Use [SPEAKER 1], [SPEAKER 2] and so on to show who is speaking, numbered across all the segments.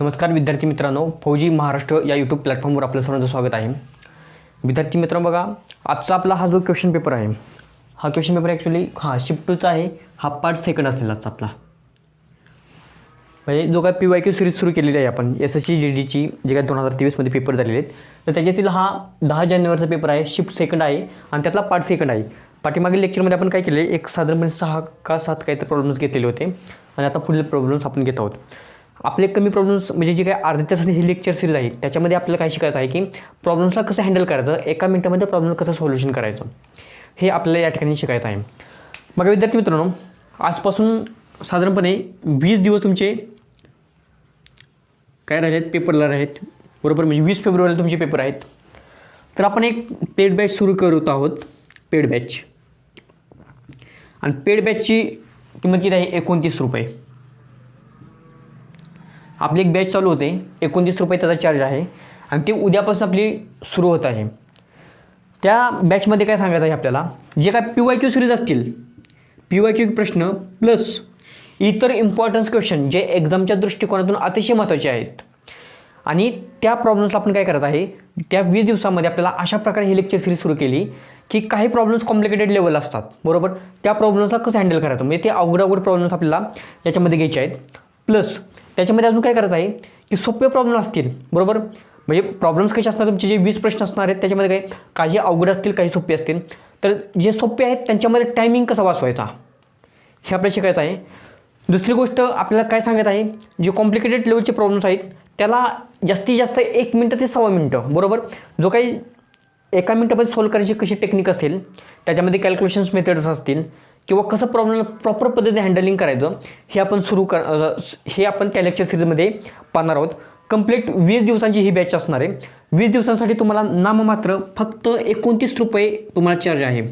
[SPEAKER 1] नमस्कार विद्यार्थी मित्रांनो फौजी महाराष्ट्र या यूट्यूब प्लॅटफॉर्मवर आपलं सर्वांचं स्वागत आहे. विद्यार्थी मित्रांनो बघा आजचा आपला हा जो क्वेश्चन पेपर आहे हा क्वेश्चन पेपर ॲक्च्युली हा शिफ्ट टूचा आहे हा पार्ट सेकंड असलेला आजचा आपला. म्हणजे जो काय पी वाय क्यू सिरीज सुरू केलेली आहे आपण एस एस सी जी डीची जे काय दोन हजार तेवीसमध्ये पेपर झालेले आहेत तर त्याच्यातील हा दहा जानेवारीचा पेपर आहे शिफ्ट सेकंड आहे आणि त्यातला पार्ट सेकंड आहे. पाठीमागील लेक्चरमध्ये आपण काय केले एक साधारणपणे सहा का सात काहीतरी प्रॉब्लेम्स घेतलेले होते आणि आता पुढील प्रॉब्लेम्स आपण घेत आहोत. आपले कमी प्रॉब्लेम्स म्हणजे जे काही अर्ध्या तासाची ही लेक्चर सिरीज आहे त्याच्यामध्ये आपल्याला काय शिकायचं आहे की प्रॉब्लेम्सला कसं हँडल करायचं एका मिनटामध्ये प्रॉब्लेम कसं सोल्युशन करायचं हे आपल्याला या ठिकाणी शिकायचं आहे. मग विद्यार्थी मित्रांनो आजपासून साधारणपणे वीस दिवस तुमचे काय राहिलेत? पेपरला आहेत बरोबर? म्हणजे वीस फेब्रुवारीला तुमचे पेपर आहेत. तर आपण एक पेड बॅच सुरू करत आहोत. पेड बॅच आणि पेड बॅचची किंमत किती आहे? एकोणतीस रुपये. आपली एक बॅच चालू होते. एकोणतीस रुपये त्याचा चार्ज आहे. आणि ती उद्यापासून आपली सुरू होत आहे. त्या बॅचमध्ये काय सांगायचं आहे आपल्याला? जे काय पी वाय क्यू सिरीज असतील पी वाय क्यू प्रश्न प्लस इतर इम्पॉर्टन्स क्वेश्चन जे एक्झामच्या दृष्टिकोनातून अतिशय महत्त्वाचे आहेत. आणि त्या प्रॉब्लेम्सला आपण काय करत आहे? त्या वीस दिवसामध्ये आपल्याला अशा प्रकारे ही लेक्चर सिरीज सुरू केली की काही प्रॉब्लेम्स कॉम्प्लिकेटेड लेवल असतात. बरोबर? त्या प्रॉब्लेम्सला कसं हँडल करायचं? म्हणजे ते अवघड अवघड प्रॉब्लेम्स आपल्याला याच्यामध्ये घ्यायचे आहेत. प्लस त्याच्यामध्ये अजून काय करायचं आहे की सोपे प्रॉब्लेम असतील बरोबर? म्हणजे प्रॉब्लेम्स कसे असणार? तुमचे जे वीस प्रश्न असणार आहेत त्याच्यामध्ये काय काही अवघड असतील काही सोपे असतील. तर जे सोपे आहेत त्यांच्यामध्ये टायमिंग कसा वाचवायचा? हे आपल्याला शिकायचं आहे. दुसरी गोष्ट आपल्याला काय सांगत आहे जे कॉम्प्लिकेटेड लेवलचे प्रॉब्लेम्स आहेत त्याला जास्तीत जास्त एक मिनटं ते सव्वा मिनटं बरोबर? जो काही एका मिनटामध्ये सॉल्व करायची कशी टेक्निक असेल त्याच्यामध्ये कॅल्क्युलेशन्स मेथड्स असतील किंवा कसं प्रॉब्लेम प्रॉपर पद्धतीने हँडलिंग करायचं हे आपण सुरू कर हे आपण त्या लेक्चर सिरीजमध्ये पाहणार आहोत. कंप्लीट वीस दिवसांची ही बॅच असणार आहे. वीस दिवसांसाठी तुम्हाला नाममात्र फक्त एकोणतीस रुपये तुम्हाला चार्ज आहे.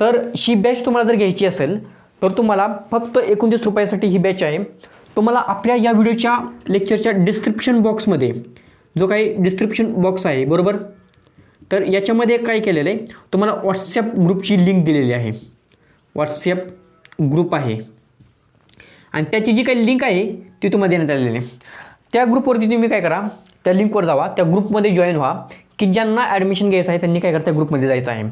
[SPEAKER 1] तर ही बॅच तुम्हाला जर घ्यायची असेल तर तुम्हाला फक्त एकोणतीस रुपयासाठी ही बॅच आहे. तुम्हाला आपल्या या व्हिडिओच्या लेक्चरच्या डिस्क्रिप्शन बॉक्समध्ये जो काही डिस्क्रिप्शन बॉक्स आहे बरोबर? तर याच्यामध्ये काय केलेलं आहे तुम्हाला व्हॉट्सॲप ग्रुपची लिंक दिलेली आहे. व्हॉट्सॲप ग्रुप आहे. आणि त्याची जी काही लिंक आहे ती तुम्हाला देण्यात आलेली आहे. त्या ग्रुपवरती तुम्ही काय करा त्या लिंकवर जावा. त्या ग्रुपमध्ये जॉईन व्हा. की ज्यांना ॲडमिशन घ्यायचं आहे त्यांनी काय करा त्या ग्रुपमध्ये जायचं आहे.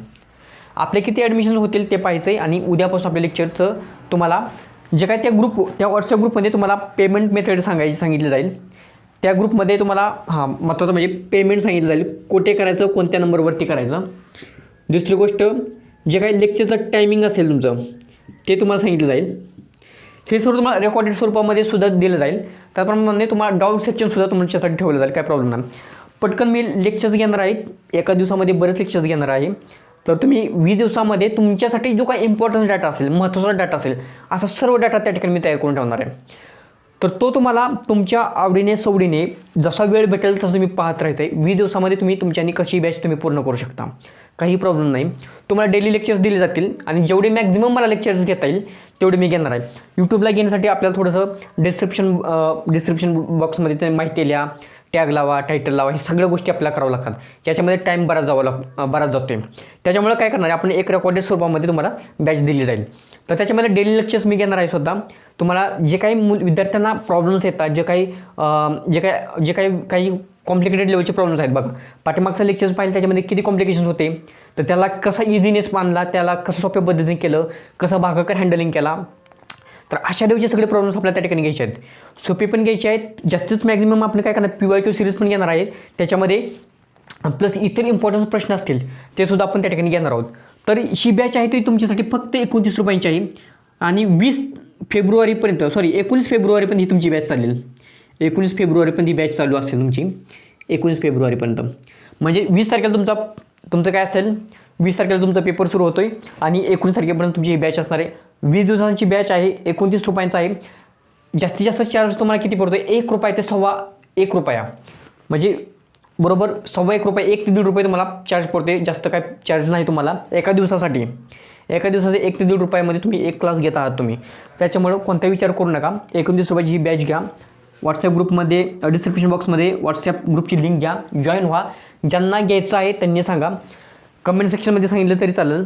[SPEAKER 1] आपले किती ॲडमिशन होतील ते पाहायचं आहे आणि उद्यापासून आपल्या लेक्चरचं तुम्हाला जे काय त्या ग्रुप त्या व्हॉट्सअप ग्रुपमध्ये तुम्हाला पेमेंट मेथड सांगायची सांगितलं जाईल. त्या ग्रुपमध्ये तुम्हाला हां महत्त्वाचं म्हणजे पेमेंट सांगितलं जाईल. कोठे करायचं कोणत्या नंबरवरती करायचं. दुसरी गोष्ट जे काही लेक्चरचं टायमिंग असेल तुमचं ते तुम्हाला सांगितलं जाईल. हे सर्व तुम्हाला रेकॉर्डेड स्वरूपामध्ये सुद्धा दिलं जाईल. त्याप्रमाणे तुम्हाला डाऊट सेक्शनसुद्धा तुमच्यासाठी ठेवलं जाईल काय प्रॉब्लेम नाही. पटकन मी लेक्चर्स घेणार आहे. एका दिवसामध्ये बरेच लेक्चर्स घेणार आहे. तर तुम्ही वीस दिवसामध्ये तुमच्यासाठी जो काही इम्पॉर्टन्स डाटा असेल महत्त्वाचा डाटा असेल असा सर्व डाटा त्या ठिकाणी मी तयार करून ठेवणार आहे. तर तो तुम्हाला तुमच्या आवडीने सवडीने जसा वेळ भेटेल तसं तुम्ही पाहत राहायचं आहे वीस दिवसामध्ये तुम्ही तुमच्यानी कशी बॅच तुम्ही पूर्ण करू शकता. काही प्रॉब्लेम नाही. तुम्हाला डेली लेक्चर्स दिले जातील आणि जेवढे मॅक्झिमम मला लेक्चर्स घेता येईल तेवढे मी घेणार आहे. यूट्यूबला घेण्यासाठी आपल्याला थोडंसं डिस्क्रिप्शन डिस्क्रिप्शन बॉक्समध्ये ते माहिती लिहा. टॅग लावा टायटल लावा हे सगळ्या गोष्टी आपल्याला करावं लागतात. ज्याच्यामध्ये टाईम बराच जावा लाग बराच जातो आहे त्याच्यामुळे काय करणार आहे आपण एक रेकॉर्डेड स्वरूपामध्ये तुम्हाला बॅच दिली जाईल. तर त्याच्यामध्ये डेली लेक्चर्स मी घेणार आहे सुद्धा. तुम्हाला जे काही मुल विद्यार्थ्यांना प्रॉब्लेम्स येतात जे काही जे काही जे काही काही कॉम्प्लिकेटेड लेवलचे प्रॉब्लेम्स आहेत बघा. पाठीमागचं लेक्चर्स पाहिजे त्याच्यामध्ये किती कॉम्प्लिकेशन्स होते. तर त्याला कसा इझिनेस मानला त्याला कसं सोप्या पद्धतीने केलं कसं भागाकर हँडलिंग केला तर अशा लेवलचे सगळे प्रॉब्लेम्स आपल्याला त्या ठिकाणी घ्यायचे आहेत. सोपे पण घ्यायचे आहेत. जास्तीच मॅक्झिमम आपण काय करणार पी वाय क्यू सिरीज पण घेणार आहेत. त्याच्यामध्ये प्लस इतर इम्पॉर्टन्स प्रश्न असतील ते सुद्धा आपण त्या ठिकाणी घेणार आहोत. तर ही बॅच आहे ती तुमच्यासाठी फक्त एकोणतीस रुपयांची आहे. आणि वीस फेब्रुवारीपर्यंत सॉरी एकोणीस फेब्रुवारीपर्यंत ही तुमची बॅच चालेल. एकोणीस फेब्रुवारीपर्यंत ही बॅच चालू असेल तुमची. एकोणीस फेब्रुवारीपर्यंत. म्हणजे वीस तारखेला तुमचा तुमचं काय असेल? वीस तारखेला तुमचा पेपर सुरू होतो आहे आणि एकोणीस तारखेपर्यंत तुमची ही बॅच असणार आहे. वीस दिवसांची बॅच आहे एकोणतीस रुपयांचा आहे. जास्तीत जास्त चार्ज तुम्हाला किती पडतो एक रुपया ते सव्वा एक रुपया. म्हणजे बरोबर सव्वा एक रुपये एक ते दीड रुपये तुम्हाला चार्ज पडते जास्त काय चार्ज नाही तुम्हाला. एका दिवसासाठी. एका दिवसाचे एक ते दीड रुपयामध्ये तुम्ही एक क्लास घेत आहात तुम्ही. त्याच्यामुळं कोणताही विचार करू नका. एकोणतीस रुपयाची ही बॅच घ्या. व्हॉट्सअप ग्रुपमध्ये डिस्क्रिप्शन बॉक्समध्ये व्हॉट्सअप ग्रुपची लिंक घ्या. जॉईन व्हा. ज्यांना घ्यायचं आहे त्यांनी सांगा. कमेंट सेक्शनमध्ये सांगितलं तरी चालेल.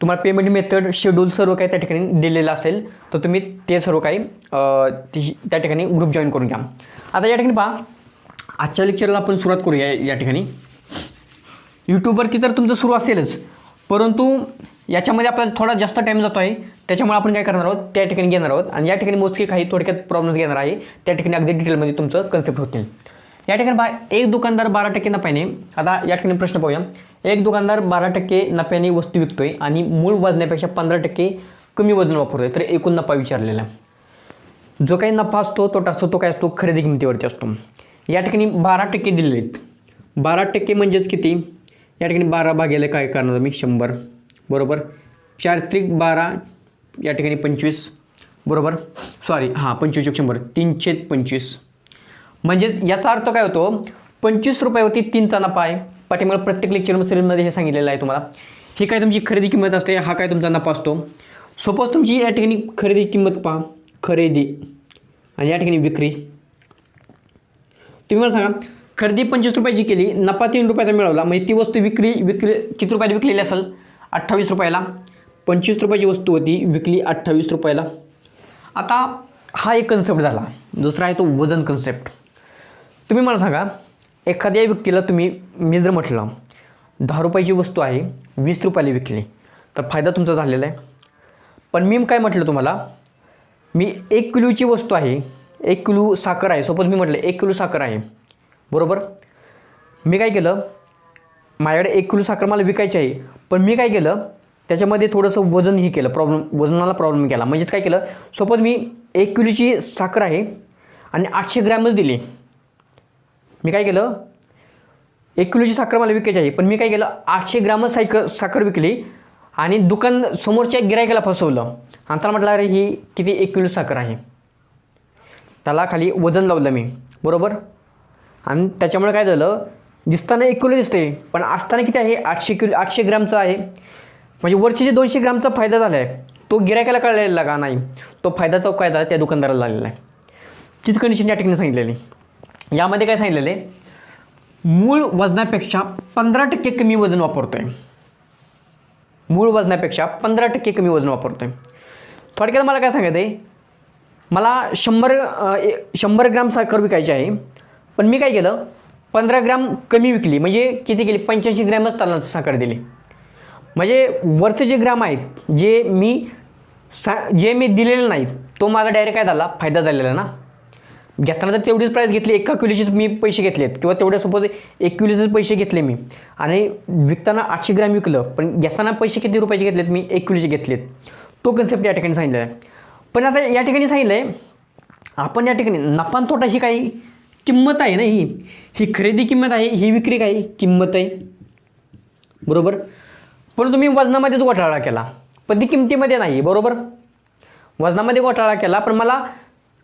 [SPEAKER 1] तुम्हाला पेमेंट मेथड शेड्यूल सर्व काही त्या ठिकाणी दिलेलं असेल तर तुम्ही ते सर्व काही त्या ठिकाणी ग्रुप जॉईन करून घ्या. आता या ठिकाणी पहा आजच्या लेक्चरला आपण सुरुवात करूया या ठिकाणी. यूट्यूबवरती तर तुमचं सुरू असेलच परंतु याच्यामध्ये आपल्याला थोडा जास्त टाईम जातो आहे त्याच्यामुळे आपण काय करणार आहोत त्या ठिकाणी घेणार आहोत. आणि या ठिकाणी मोजके काही थोडक्यात प्रॉब्लेम्स घेणार आहे त्या ठिकाणी अगदी डिटेलमध्ये तुमचं कन्सेप्ट होतील. या ठिकाणी बा एक दुकानदार बारा टक्के नफ्याने आता या ठिकाणी प्रश्न पाहूया. एक दुकानदार बारा टक्के नफ्याने वस्तू विकतोय आणि मूळ वजनापेक्षा पंधरा टक्के कमी वजन वापरतोय तर एकूण नफा विचारलेला जो काही नफा असतो तोटा असतो तो काय असतो? खरेदी किमतीवरती असतो. या ठिकाणी बारा टक्के दिलेले आहेत. बारा टक्के म्हणजेच किती? या ठिकाणी बारा भागेला काय करणार मी शंभर. बरोबर? चार त्रिक बारा या ठिकाणी पंचवीस. बरोबर? सॉरी हां पंचवीस एक शंभर. तीनशे पंचवीस. म्हणजेच याचा अर्थ काय होतो? पंचवीस रुपयावरती तीनचा नफा आहे. पाठीमागे प्रत्येक लेक्चर सिरीजमध्ये हे सांगितलेलं आहे तुम्हाला. ही काय तुमची खरेदी किंमत असते हा काय तुमचा नफा असतो. सपोज तुमची या ठिकाणी खरेदी किंमत पहा खरेदी आणि या ठिकाणी विक्री. तुम्ही मला सांगा खरेदी पंचवीस रुपयाची केली नफा तीन रुपयाचा मिळवला म्हणजे ती वस्तू विक्री विक्री किती रुपयाला विकलेली असेल? अठ्ठावीस रुपयाला. पंचवीस रुपयाची वस्तू होती विकली अठ्ठावीस रुपयाला. आता हा एक कन्सेप्ट झाला. दुसरा आहे तो वजन कन्सेप्ट तुम्ही मला सांगा एखाद्या व्यक्तीला तुम्ही मी जर म्हटलं दहा रुपयाची वस्तू आहे वीस रुपयाला विकली तर फायदा तुमचा झालेला आहे. पण मी काय म्हटलं तुम्हाला मी एक किलोची वस्तू आहे एक किलो साखर आहे सपोज मी म्हटलं एक किलो साखर आहे बरोबर? मी काय केलं माझ्याकडे एक किलो साखर मला विकायची आहे पण मी काय केलं त्याच्यामध्ये थोडंसं वजन हे केलं प्रॉब्लेम वजनाला प्रॉब्लेम केला. म्हणजेच काय केलं सपोज मी एक किलोची साखर आहे आणि आठशे ग्रॅमच दिली मी काय केलं? एक किलोची साखर मला विकायची आहे. पण मी काय केलं? आठशे ग्रामच सायक साखर विकली आणि दुकान समोरच्या गिरायकाला फसवलं. आणि त्याला म्हटलं अरे ही किती एक किलो साखर आहे. त्याला खाली वजन लावलं मी. बरोबर? आणि त्याच्यामुळे काय झालं? दिसताना एक किलो दिसते पण असताना किती आहे? आठशे किलो आठशे ग्रामचं आहे. म्हणजे वर्षाचे दोनशे ग्रामचा फायदा झाला आहे तो गिरायकाला कळलेला का नाही. तो फायदा तो त्या दुकानदाराला लागलेला आहे. तीच कंडिशन या ठिकाणी सांगितलेली. यामध्ये काय सांगितलेलं आहे? मूळ वजनापेक्षा पंधरा टक्के कमी वजन वापरतोय. मूळ वजनापेक्षा पंधरा टक्के कमी वजन वापरतोय. थोडक्यात मला काय सांगायचं आहे मला शंभर शंभर ग्राम साखर विकायची आहे. पण मी काय केलं? पंधरा ग्राम कमी विकली. म्हणजे किती गेली पंच्याऐंशी ग्रॅमच त्याला साखर दिली. म्हणजे वरचे जे ग्राम आहेत जे मी सा जे मी दिलेले नाहीत तो माझा डायरेक्ट काय झाला? फायदा झालेला ना? घेताना तर तेवढीच प्राईस घेतली. एका किलोचीच मी पैसे घेतलेत. किंवा तेवढ्या सपोज एक किलोचेच पैसे घेतले मी. आणि विकताना आठशे ग्रॅम विकलं. पण घेताना पैसे किती रुपयाचे घेतलेत मी? एक किलोचे घेतलेत. तो कन्सेप्ट या ठिकाणी सांगितला आहे. पण आता या ठिकाणी सांगितलं आहे आपण या ठिकाणी नफा तोटा ही काही किंमत आहे ना ही? ही खरेदी किंमत आहे ही विक्री काही किंमत आहे? बरोबर? पण तुम्ही वजनामध्येच घोटाळा केला. पण ती किमतीमध्ये नाही बरोबर? वजनामध्ये घोटाळा केला. पण मला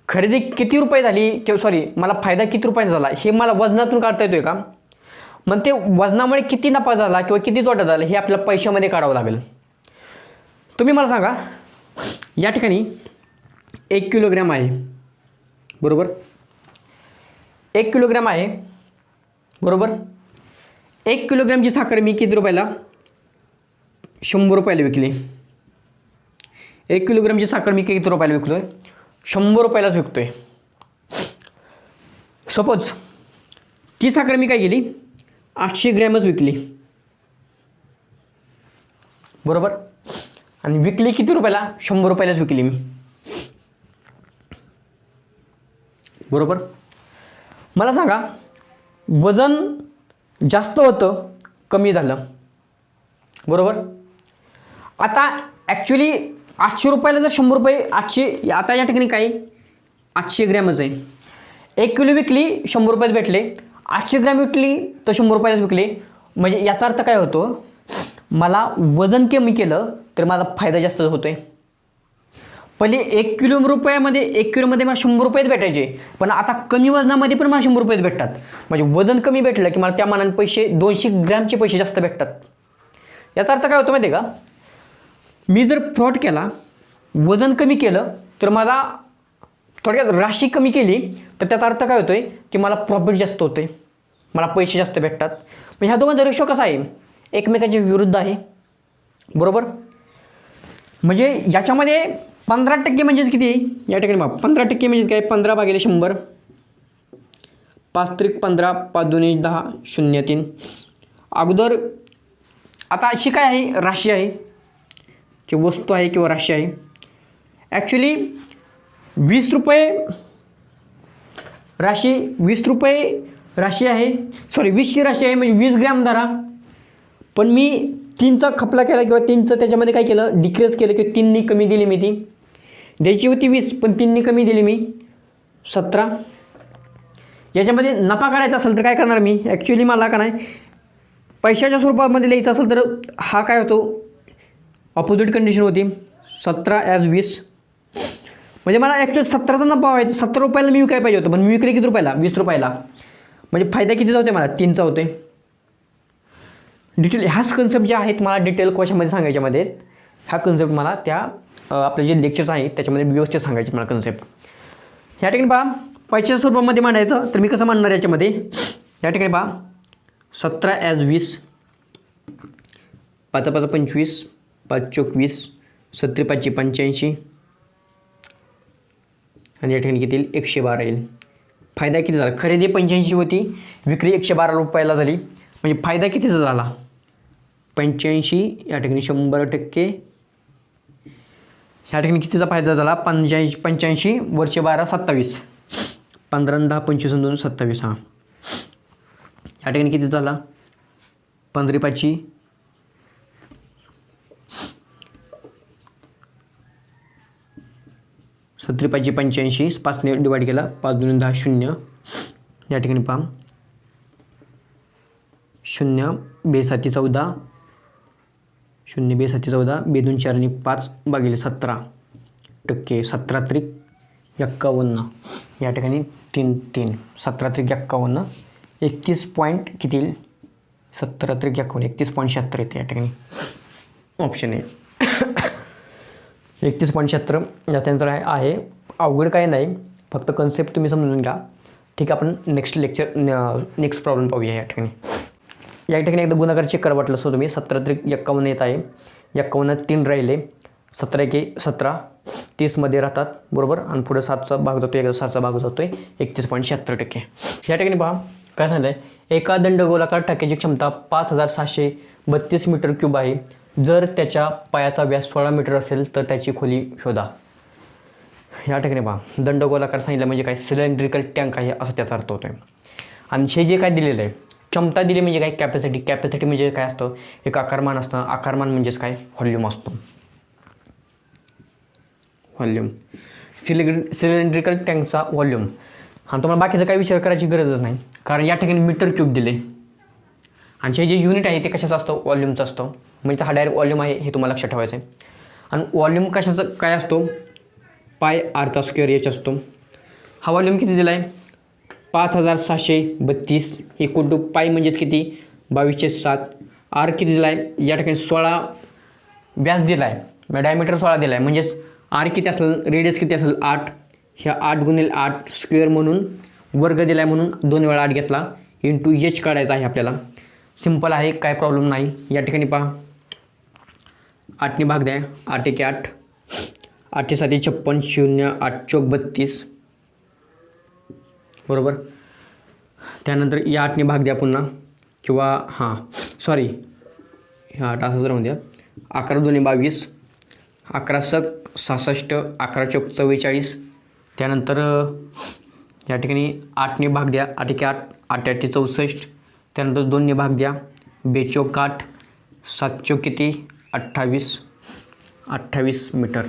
[SPEAKER 1] खरेदी किती रुपये झाली किंवा सॉरी मला फायदा किती रुपयाचा झाला हे मला वजनातून काढता येतोय का? मग ते वजनामुळे किती नफा झाला किंवा किती तोटा झाला हे आपल्याला पैशामध्ये काढावं लागेल. तुम्ही मला सांगा या ठिकाणी एक किलोग्रॅम आहे. बरोबर? एक किलोग्रॅम आहे. बरोबर? एक किलोग्रॅमची साखर मी किती रुपयाला? शंभर रुपयाला विकली. एक किलोग्रॅमची साखर मी किती रुपयाला विकलो आहे शंभर रुपयालाच विकतोय. सपोज ती साखर मी काय केली? आठशे ग्रॅमच विकली. बरोबर? आणि विकली किती रुपयाला? शंभर रुपयालाच विकली मी. बरोबर? मला सांगा वजन जास्त होतं कमी झालं. बरोबर? आता ॲक्च्युली आठशे रुपयाला जर शंभर रुपये आठशे आता या ठिकाणी काय? आठशे ग्रॅमच आहे. एक किलो विकली शंभर रुपयात भेटले. आठशे ग्रॅम विकली तर शंभर रुपयालाच विकले. म्हणजे याचा अर्थ काय होतो? मला वजन कमी केलं तर माझा फायदा जास्त होतो आहे पहिले एक किलो रुपयामध्ये एक किलोमध्ये मला शंभर रुपयेच भेटायचे. पण आता कमी वजनामध्ये पण मला शंभर रुपयेच भेटतात. म्हणजे वजन कमी भेटलं की मला त्या मानाने पैसे दोनशे ग्रॅमचे पैसे जास्त भेटतात. याचा अर्थ काय होतो माहिती आहे का? मी जर फ्रॉड केला वजन कमी केलं तर मला थोडक्यात राशी कमी केली तर त्याचा अर्थ काय होतोय की मला प्रॉफिट जास्त होतोय. मला पैसे जास्त भेटतात. मग ह्या दोघांचा रेशो कसा आहे? एकमेकांच्या विरुद्ध आहे. बरोबर? म्हणजे याच्यामध्ये पंधरा टक्के म्हणजेच किती? या ठिकाणी बघा पंधरा टक्के म्हणजेच काय? पंधरा भागिले शंभर. पाच त्रिक पंधरा पाच दोन्ही दहा शून्य तीन. अगोदर आता अशी काय आहे? राशी आहे. की वस्तू आहे किंवा राशी आहे. ॲक्च्युली वीस रुपये राशी वीस रुपये राशी आहे. सॉरी वीसची राशी आहे म्हणजे वीस ग्रॅम धरा. पण मी तीनचा खपला केला किंवा तीनचं त्याच्यामध्ये काय केलं? डिक्रीज केलं की तीननी कमी दिली मी ती. द्यायची होती वीस पण तीननी कमी दिली मी. सतरा. याच्यामध्ये नफा करायचा असेल तर काय करणार मी? ॲक्च्युली मला का नाही? पैशाच्या स्वरूपामध्ये लिहायचं असेल तर हा काय होतो? ऑपोजिट कंडिशन होती. सतरा ॲज वीस. म्हणजे मला ॲक्च्युअली सतराचा नफा व्हायचा. सत्तर रुपयाला मी विकायला पाहिजे होतं पण मी विक्री किती रुपयाला? वीस रुपयाला. म्हणजे फायदा कितीचा होते मला? तीनचा होते डिटेल ह्याच कन्सेप्ट ज्या आहेत मला डिटेल कशामध्ये सांगायच्यामध्ये ह्या कन्सेप्ट मला त्या आपले जे लेक्चर्स आहेत त्याच्यामध्ये व्यवस्थित सांगायचे मला कन्सेप्ट ह्या ठिकाणी पहा पैशाच्या स्वरूपामध्ये मांडायचं तर मी कसं मांडणार याच्यामध्ये? या ठिकाणी पहा. सतरा ॲज वीस. पाच पाच पंचवीस. पाच चोवीस सत्तरी सत्तर पाचशे पंच्याऐंशी. आणि या ठिकाणी किती येईल एकशे बारा येईल. फायदा किती झाला? खरेदी पंच्याऐंशी होती विक्री एकशे बारा रुपयाला झाली. म्हणजे फायदा कितीचा झाला? पंच्याऐंशी या ठिकाणी शंभर टक्के. ह्या ठिकाणी कितीचा फायदा झाला? पंच्याऐंशी पंच्याऐंशी वरचे बारा सत्तावीस. पंधरा दहा पंचवीस दोन सत्तावीस हां. या ठिकाणी किती झाला? पंधरा पाचशे सत्तरी पाचशे पंच्याऐंशी पाचने डिवाईड केला पाच दोन दहा शून्य. या ठिकाणी पहा. शून्य बेसाती चौदा. शून्य बेसाती चौदा बे दोन चार आणि पाच भागिले सतरा टक्के सतरा त्रिक एक्कावन्न. या ठिकाणी तीन तीन. सतरा त्रिक एक्कावन्न. एकतीस पॉईंट किती येईल? सतरा त्रिक एक्कावन्न. एकतीस पॉईंट शहात्तर येते या ठिकाणी. ऑप्शन आहे एकतीस पॉईंट शहात्तर. जास्त आन्सर आहे आहे. अवघड काही नाही. फक्त कन्सेप्ट तुम्ही समजून घ्या. ठीक आहे आपण नेक्स्ट लेक्चर नेक्स्ट प्रॉब्लेम पाहूया या ठिकाणी. या ठिकाणी एकदा गुन्हागार चेक करा वाटलं असं तुम्ही. सतरा त्रिक एक्कावन्न येत आहे. एक्कावन्न तीन राहिले. सतरा एके सतरा. तीसमध्ये राहतात. बरोबर? आणि पुढे सातचा भाग जातो एकदा सातचा भाग जातो आहे एकतीस पॉईंट शहात्तर टक्के. या ठिकाणी पहा काय सांगितलं आहे एका दंडगोलाकार टाक्याची क्षमता पाच हजार सहाशे बत्तीस मीटर क्यूब आहे. जर त्याच्या पायाचा व्यास सोळा मीटर असेल तर त्याची खोली शोधा. या ठिकाणी पहा. दंडगोलाकार सांगितलं म्हणजे काय? सिलेंड्रिकल टँक आहे असं त्याचा अर्थ होतो आहे आणि हे जे काय दिलेलं आहे क्षमता दिली म्हणजे काय? कॅपॅसिटी कॅपॅसिटी म्हणजे काय असतं? एक आकारमान असतं. आकारमान म्हणजेच काय? व्हॉल्यूम असतो. व्हॉल्यूम सिलेंड्रि सिलेंड्रिकल टँकचा व्हॉल्यूम आणि तुम्हाला बाकीचा काही विचार करायची गरजच नाही. कारण या ठिकाणी मीटर क्यूब दिले आणि हे जे युनिट आहे ते कशाचं असतं? व्हॉल्यूमचं असतं. म्हणजे हा डायरेक्ट व्हॉल्यूम आहे हे तुम्हाला लक्षात ठेवायचं आहे आणि व्हॉल्यूम कशाचं काय असतो? पाय आरचा स्क्वेअर एच असतो. हा व्हॉल्यूम किती दिला आहे पाच हजार सहाशे बत्तीस इक्वल टू पाय म्हणजेच किती? बावीसशे सात. आर किती दिला आहे या ठिकाणी सोळा व्यास दिला आहे डायमीटर सोळा दिला आहे म्हणजेच आर किती असेल? रेडियस किती असेल? आठ. ह्या आठ गुणिले आठ स्क्वेअर म्हणून वर्ग दिला आहे म्हणून दोन वेळा आठ घेतला. इंटू एच काढायचा आहे आपल्याला. सिंपल आहे काय प्रॉब्लेम नाही. या ठिकाणी पहा. आठने भाग द्या. आठ एके आठ. आठशे साठी छप्पन शून्य आठ चौक बत्तीस. बरोबर? त्यानंतर या आठने भाग द्या पुन्हा. किंवा हां सॉरी ह्या आठ असं राहून द्या. अकरा दोन्ही बावीस. अकरा सक सहासष्ट अकरा चौक चव्वेचाळीस. त्यानंतर या ठिकाणी आठने भाग द्या. आठ एके आठ. आठ आठे चौसष्ट. त्यानंतर दोन्ही भाग द्या बेचोक आठ सात किती? अठ्ठावीस. अठ्ठावीस मीटर.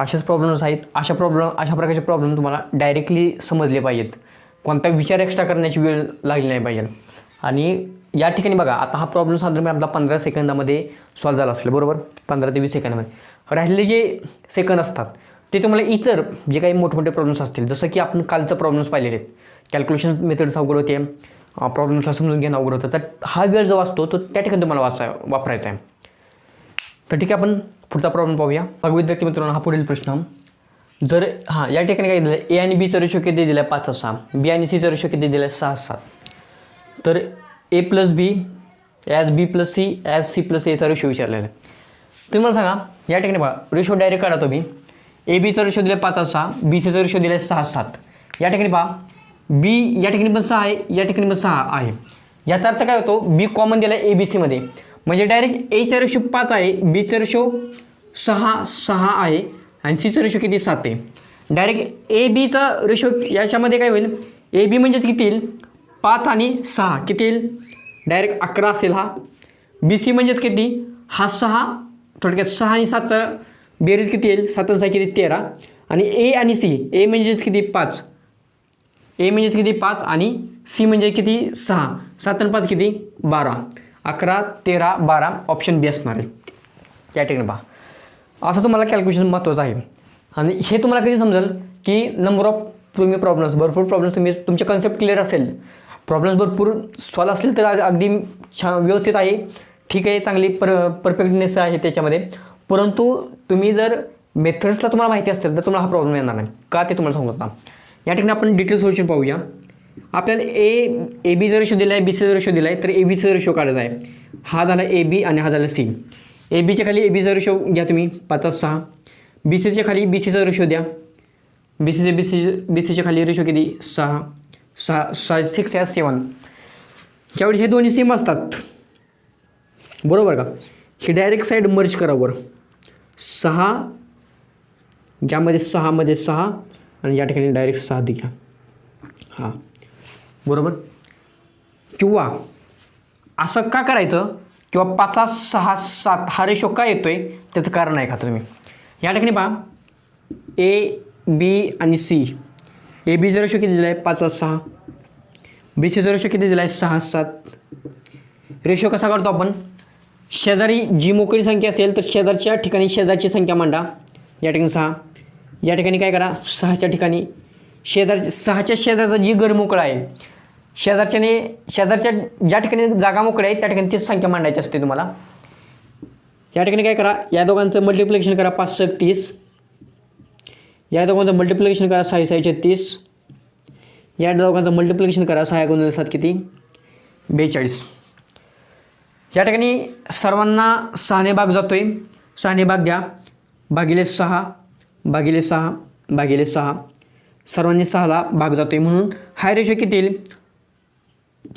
[SPEAKER 1] असेच प्रॉब्लेम्स आहेत. अशा प्रॉब्लेम अशा प्रकारचे प्रॉब्लेम तुम्हाला डायरेक्टली समजले पाहिजेत. कोणता विचार एक्स्ट्रा करण्याची वेळ लागली नाही पाहिजे. आणि या ठिकाणी बघा आता हा प्रॉब्लेम साधारण आपला पंधरा सेकंदामध्ये सॉल्व झाला असेल. बरोबर? पंधरा ते वीस सेकंदामध्ये. राहिलेले जे सेकंद असतात ते तुम्हाला इतर जे काही मोठमोठे प्रॉब्लेम्स असतील जसं की आपण कालचं प्रॉब्लेम्स पाहिलेले आहेत. कॅल्क्युलेशन मेथड्स अवघड होते. प्रॉब्लेम्सला समजून घेणं अवघड होतं तर. हा वेळ जो असतो तो त्या ठिकाणी तुम्हाला वाचा वापरायचा आहे. तर ठीक आहे आपण पुढचा प्रॉब्लेम पाहूया. मग विद्यार्थी मित्रांनो हा पुढील प्रश्न. जर हां या ठिकाणी काय दिलं ए आणि बीचं रेशो किती दिलं आहे पाच सहा बी आणि सीचं रेशो किती दिलं आहे सहा सात तर A plus B as B plus C as C plus एचा रेशो विचारलेला आहे. तुम्ही मला सांगा या ठिकाणी बघा रेशो डायरेक्ट काढा तुम्ही. ए बीचा रेशो दिला पाच सहा बी सीचा रेशो दिला सहा सात. या ठिकाणी पहा बी या ठिकाणी पण सहा आहे या ठिकाणी पण सहा आहे. याचा अर्थ काय होतो? बी कॉमन दिला ए बी सीमध्ये म्हणजे डायरेक्ट एचा रेशो पाच आहे बीचा रेशो सहा सहा आहे आणि सीचा रेशो किती? सात आहे. डायरेक्ट ए बीचा रेशो याच्यामध्ये काय होईल? ए बी म्हणजेच किती येईल? पाच आणि सहा. किती येईल? डायरेक्ट अकरा असेल हा. बी सी म्हणजेच किती? हा सहा. थोडक्यात सहा आणि सातचा बेरीज किती येईल? सात सहा किती? तेरा. आणि ए आणि सी ए म्हणजेच किती? पाच. ए म्हणजे किती? पाच आणि सी म्हणजे किती? सहा. सात आणि पाच किती? बारा. अकरा तेरा बारा. ऑप्शन बी असणार आहे. या ठिकाणी पहा. असं तुम्हाला कॅल्क्युलेशन महत्त्वाचं आहे. आणि हे तुम्हाला कधी समजेल की नंबर ऑफ तुम्ही प्रॉब्लेम्स भरपूर प्रॉब्लेम्स तुम्ही तुमचे कन्सेप्ट क्लिअर असेल. प्रॉब्लेम्स भरपूर सॉल्व असतील तर अगदी छान व्यवस्थित आहे. ठीक आहे चांगली पर परफेक्टनेस आहे त्याच्यामध्ये. परंतु तुम्ही जर मेथड्सला तुम्हाला माहिती असेल तर तुम्हाला हा प्रॉब्लेम येणार नाही. का ते तुम्हाला सांगू आता या ठिकाणी आपण डिटेल सोल्युशन पाहूया. आपल्याला ए ए बीचा रेशो दिला आहे बी सीचा रेशो दिला आहे तर ए बीचा रेशो काढायचा आहे. हा झाला ए बी आणि हा झाला सी ए बीच्या खाली ए बीचा रेशो घ्या तुम्ही पाच सहा बी सीच्या खाली बी सीचा रेशो द्या. बी सीचे बी सी बी सीच्या खाली रेशो किती? सहा. सहा सहा सिक्स या सेवन त्यावेळी हे दोन्ही सेम असतात. बरोबर का? हे डायरेक्ट साईड मर्ज करावर सहा ज्यामध्ये सहामध्ये सहा आणि या ठिकाणी डायरेक्ट सहा घ्या हां. बरोबर? किंवा असं का करायचं? किंवा पाचा सहा सात हा रेशो का येतो आहे त्याचं कारण आहे का तुम्ही? या ठिकाणी पहा. ए बी आणि सी ए बीचा रेशो किती दिला आहे पाच सहा. बी सीचा रेशो किती दिला आहे सहा सात. रेशो कसा करतो आपण? शेजारी जी मोकळी संख्या असेल तर शेजारच्या ठिकाणी शेजारची संख्या मांडा. या ठिकाणी सहा. या ठिकाणी काय करा सहाच्या ठिकाणी शेजार सहाच्या शेजारचा जी घर मोकळा आहे शेजारच्याने शेजारच्या ज्या ठिकाणी जागा मोकळ्या आहेत त्या ठिकाणी तीच संख्या मांडायची असते तुम्हाला. या ठिकाणी काय करा या दोघांचं मल्टिप्लिकेशन करा पाच सक तीस. या दोघांचं मल्टिप्लिकेशन करा सहा सहाशे तीस. या दोघांचं मल्टिप्लिकेशन करा सहा गुणिले सात किती? बेचाळीस. या ठिकाणी सर्वांना सहाने भाग जातो आहे सहाने भाग घ्या. भागिले सहा. भागिले सहा भागिले सहा. सर्वांनी सहाला भाग जातो आहे म्हणून हाय रेशो किती? येईल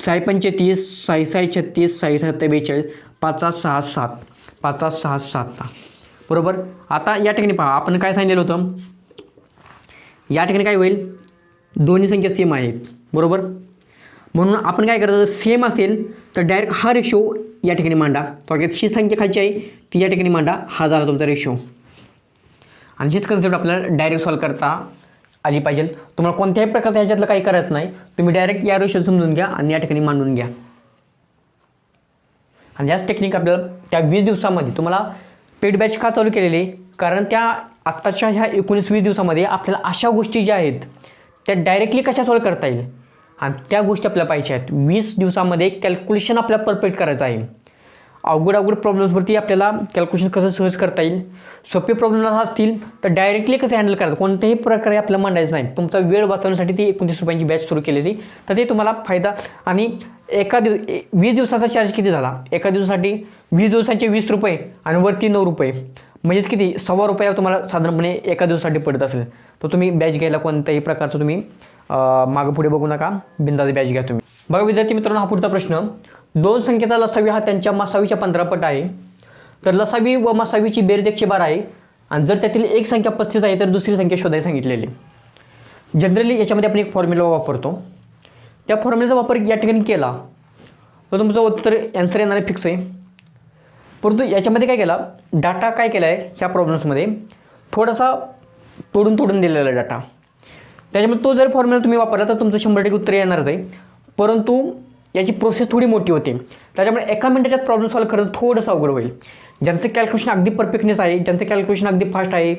[SPEAKER 1] साई पंचेतीस साई साई छत्तीस साई सत्तर बेचाळीस. पाचा सहा सात. पाचा सहा सात. बरोबर? आता या ठिकाणी पहा आपण काय सांगितलेलं होतं? या ठिकाणी काय होईल? दोन्ही संख्या सेम आहेत बरोबर? म्हणून आपण काय करतो सेम असेल तर डायरेक्ट हा रेशो या ठिकाणी मांडा. थोडक्यात ही संख्या खालची आहे ती या ठिकाणी मांडा. हा झाला तुमचा रेशो आणि हीच कन्सेप्ट आपल्याला डायरेक्ट सॉल्व करता आली पाहिजे. तुम्हाला कोणत्याही प्रकारचं ह्याच्यातलं काही करायचं नाही. तुम्ही डायरेक्ट या रेशो समजून घ्या आणि या ठिकाणी मांडून घ्या. आणि याच टेक्निक आपल्याला त्या वीस दिवसामध्ये तुम्हाला पेड बॅच का चालू केलेली? आहे? कारण त्या आत्ताच्या ह्या एकोणीस वीस दिवसामध्ये आपल्याला अशा गोष्टी ज्या आहेत त्या डायरेक्टली कशा सॉल्व करता येईल? आणि त्या गोष्टी आपल्याला पाहिजे आहेत. वीस दिवसामध्ये कॅल्क्युलेशन आपल्याला परफेक्ट करायचं आहे. अवघड अवघड प्रॉब्लेम्सवरती आपल्याला कॅल्क्युलेशन कसं सहज करता येईल? सोपे प्रॉब्लेम असतील तर डायरेक्टली कसं हँडल करायचं कोणत्याही प्रकारे आपल्याला मांडायचं नाही. तुमचा वेळ वाचवण्यासाठी ती एकोणतीस रुपयांची बॅच सुरू केलेली. तर ते तुम्हाला फायदा आणि एका दिव वीस दिवसाचा चार्ज किती झाला? एका दिवसासाठी वीस दिवसांचे वीस रुपये आणि वरती नऊ रुपये. म्हणजेच किती? सव्वा रुपया तुम्हाला साधारणपणे एका दिवसासाठी पडत असेल. तर तुम्ही बॅच घ्यायला कोणत्याही प्रकारचं तुम्ही मागं पुढे बघू नका. बिंदाच बॅच घ्या तुम्ही. बघा विद्यार्थी मित्रांनो हा पुढचा प्रश्न. दोन संख्येचा लसावी हा त्यांच्या मासावीच्या पंधरा पट आहे. तर लसावी व मासावीची बेरीज एकशे बारा आहे. आणि जर त्यातील एक संख्या पस्तीस आहे तर दुसरी संख्या शोधायला सांगितलेली जनरली याच्यामध्ये आपण एक फॉर्म्युला वापरतो. त्या फॉर्म्युलाचा वापर या ठिकाणी केला. तर तुमचं उत्तर ॲन्सर येणार फिक्स आहे. परंतु याच्यामध्ये काय केला? डाटा काय केला आहे ह्या प्रॉब्लेम्समध्ये थोडासा तोडून तोडून दिलेला डाटा त्याच्यामुळे तो जर फॉर्म्युला तुम्ही वापरला तर तुमचं शंभर टक्के उत्तर येणारच आहे. परंतु याची प्रोसेस थोडी मोठी होते. त्याच्यामुळे एका मिनिटाच्यात प्रॉब्लेम सॉल्व करणं थोडंसं अवघड होईल. ज्यांचं कॅल्क्युलेशन अगदी परफेक्टनेस आहे ज्यांचं कॅल्क्युलेशन अगदी फास्ट आहे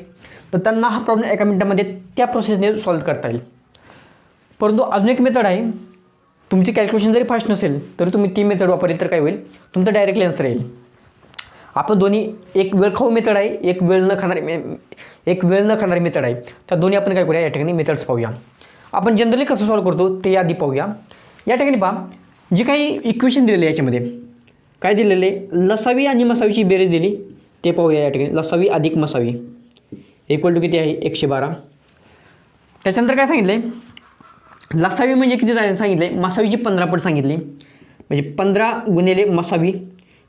[SPEAKER 1] तर त्यांना हा प्रॉब्लेम एका मिनटामध्ये त्या प्रोसेसने सॉल्व करता येईल. परंतु अजून एक मेथड आहे. तुमची कॅल्क्युलेशन जरी फास्ट नसेल तर तुम्ही ती मेथड वापरली तर काय होईल? तुमचं डायरेक्टली आन्सर येईल. आपण दोन्ही एक वेळ खाऊ मेथड आहे एक वेळ न खाणारी मे- एक वेळ न खाणारी मेथड आहे. त्या दोन्ही आपण काय करूया? या ठिकाणी मेथड्स पाहूया. आपण जनरली कसं सॉल्व करतो ते आधी पाहूया. या ठिकाणी पहा. जी काही इक्वेशन दिलेली आहे याच्यामध्ये काय दिलेले? लसावी आणि मसावीची बेरीज दिली. ते पाहूया या ठिकाणी. लसावी अधिक मसावी. इक्वल टू किती आहे? एकशे बारा. त्याच्यानंतर काय सांगितलं आहे लसावी म्हणजे किती झाले सांगितले मसावीची पंधरा पट सांगितली. म्हणजे पंधरा गुणिले मसावी.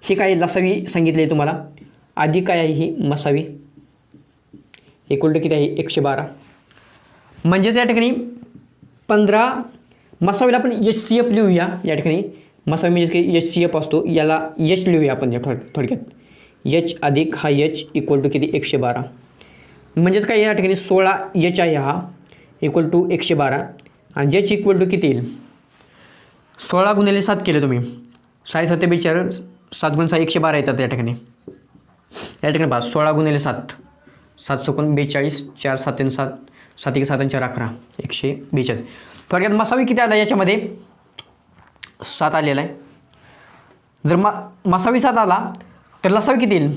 [SPEAKER 1] ही काय लसावी सांगितली आहे तुम्हाला? अधिक काय आहे ही? मसावी. इक्वल टू किती आहे? एकशे बारा. म्हणजेच या ठिकाणी पंधरा मसावीला आपण एच सी एफ लिहूया या ठिकाणी. मसावी म्हणजे काही एच सी एफ असतो. याला एच लिहूया आपण या थोड थोडक्यात. एच अधिक हा एच इक्वल टू किती? एकशे बारा. म्हणजेच काय? या ठिकाणी सोळा एच आहे हा. इक्वल टू एकशे बारा. आणि एच इक्वल टू किती येईल? सोळा गुणिले सात केले तुम्ही. साडे सत्ते बेचार सात गुण सहा एकशे बारा येतात या ठिकाणी. या ठिकाणी पहा सोळा गुणिले सात. सात चौकोन बेचाळीस चार सात सात सात एक सात आणि चार अकरा. एकशे बेचाळीस. थोडक्यात मसावी किती आला याच्यामध्ये? सात आलेला आहे. जर मा मसावी सात आला तर लसावी किती येईल?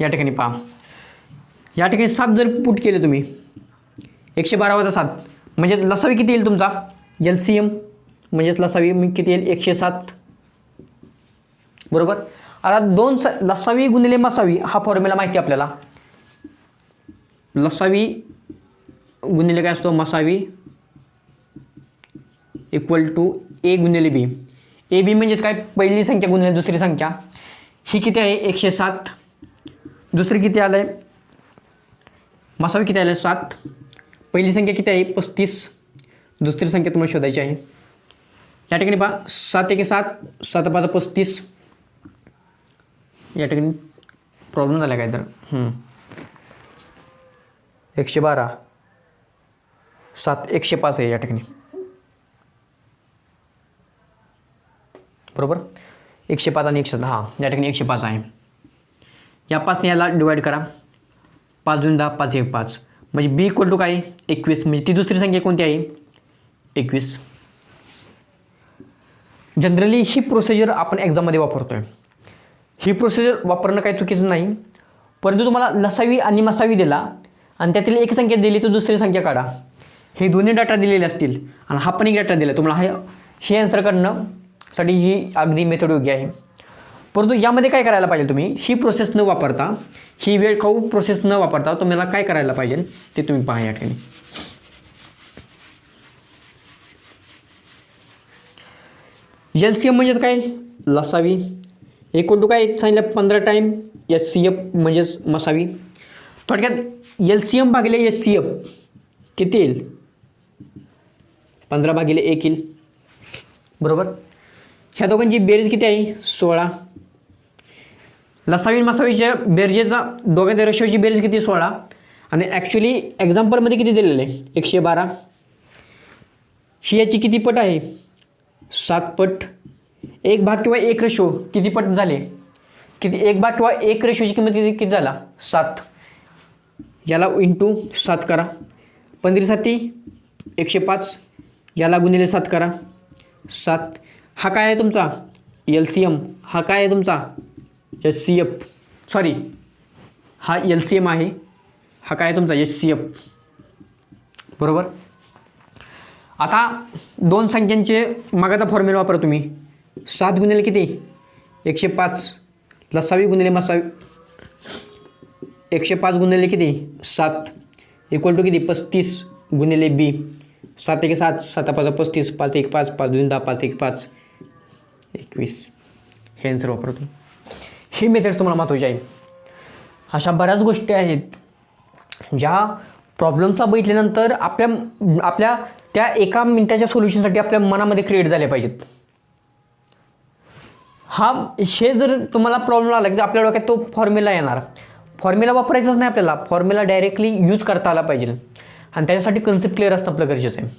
[SPEAKER 1] या ठिकाणी पहा. या ठिकाणी सात जर पुट केले तुम्ही एकशे बारावाचा सात म्हणजे लसावी किती येईल तुमचा? एल सी एम म्हणजेच लसावी मी किती येईल? एकशे सात. बरोबर? आता दोन स लसावी गुणिले मसावी हा फॉर्म्युला माहिती आहे आपल्याला. लसावी गुणिले काय असतो? मसावी इक्वल टू ए गुणिले बी ए बी म्हणजेच काय? पहिली संख्या गुणिले दुसरी संख्या. ही किती आहे? एकशे सात. दुसरी किती आलं आहे मसावी किती आलं सात. पहिली संख्या किती आहे? पस्तीस. दुसरी संख्या तुम्हाला शोधायची आहे. या ठिकाणी पहा सात एक सात सात पाच पस्तीस. या ठिकाणी प्रॉब्लेम झाला काय तर? एकशे बारा. सात एकशे पाच आहे या ठिकाणी. बरोबर? एकशे पाच आणि एकशे दहा. या ठिकाणी एकशे पाच आहे. या पाचने याला डिवाईड करा. पाच दोन दहा पाच एक पाच. म्हणजे बी इक्वल टू काय? एकवीस. म्हणजे ती दुसरी संख्या कोणती आहे? एकवीस. जनरली ही प्रोसिजर आपण एक्झाममध्ये वापरतो आहे ही प्रोसिजर वापरणं काही चुकीचं नाही. परंतु तुम्हाला लसावी आणि मसावी दिला आणि त्यातील एक संख्या दिली तर दुसरी संख्या काढा. हे दोन्ही डाटा दिलेले असतील आणि हा पण एक डाटा दिला. तुम्हाला हे हे आन्सर काढणं साठी ही अगदी मेथड योग्य आहे. परंतु यामध्ये काय करायला पाहिजे तुम्ही? ही प्रोसेस न वापरता ही वेळ खाऊ प्रोसेस न वापरता तुम्हाला काय करायला पाहिजे ते तुम्ही पहा या ठिकाणी. एल सी एम म्हणजेच काय? लसावी. एकूण टू काय सांगितलं? पंधरा टाईम एस सी एफ म्हणजेच मसावी. थोडक्यात एल सी एम भागिले एस सी एफ किती येईल? पंधरा भागिले एक येईल. बरोबर? ह्या दोघांची बेरीज किती आहे? सोळा. लसावी मासावीच्या मसावीच्या बेरजेचा दोघांच्या रेशोची बेरीज किती सोळा. आणि ॲक्च्युली एक्झाम्पलमध्ये किती दिलेलं? आहे एकशे बारा. ही याची किती पट आहे? सात पट. एक भाग किंवा एक रेशो किती पट झाले? किती एक भाग किंवा एक रेशोची किंमत किती किती झाला? सात. याला इंटू सात करा. पंधरी साती एकशे पाच. याला गुणिले सात करा. सात. हा काय आहे तुमचा? एल सी एम हा काय आहे तुमचा? एस सी एफ सॉरी हा एल सी एम आहे. हा काय आहे तुमचा? एस सी एफ बरोबर? आता दोन संख्यांचे मागाचा फॉर्म्युला वापरा तुम्ही. सात गुणिले किती? एकशे पाच. लसावी गुणिले मसावी एकशे पाच गुणिले किती? सात. इक्वल टू किती? पस्तीस गुणिले बी. सात एक सात सात पाच पस्तीस पाच एक पाच पाच दोन दहा पाच एक पाच एकवीस. हे आन्सर वापरतो ही मेथड्स तुम्हाला महत्त्वाची आहे अशा बऱ्याच गोष्टी आहेत ज्या प्रॉब्लेमचा बघितल्यानंतर आपल्या आपल्या त्या एका मिनिटाच्या सोल्युशनसाठी आपल्या मनामध्ये क्रिएट झाल्या पाहिजेत. हा हे जर तुम्हाला प्रॉब्लेम आला की आपल्या डोक्यात तो फॉर्म्युला येणार. फॉर्म्युला वापरायचाच नाही आपल्याला. फॉर्म्युला डायरेक्टली यूज करता आला पाहिजे. आणि त्याच्यासाठी कन्सेप्ट क्लिअर असणं आपलं गरजेचं आहे.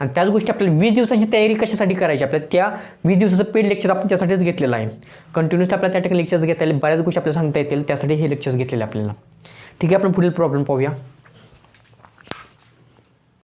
[SPEAKER 1] आणि त्याच गोष्टी आपल्याला वीस दिवसाची तयारी कशासाठी करायची? आपल्याला त्या वीस दिवसाचं पेड लेक्चर आपण त्यासाठीच घेतलेलं आहे. कंटिन्युअसली आपल्याला त्या ठिकाणी लेक्चर्स घेता येईल. बऱ्याच गोष्टी आपल्याला सांगता येतील. त्यासाठी हे लेक्चर्स घेतलेले आपल्याला. ठीक आहे आपण पुढील प्रॉब्लेम पाहूया.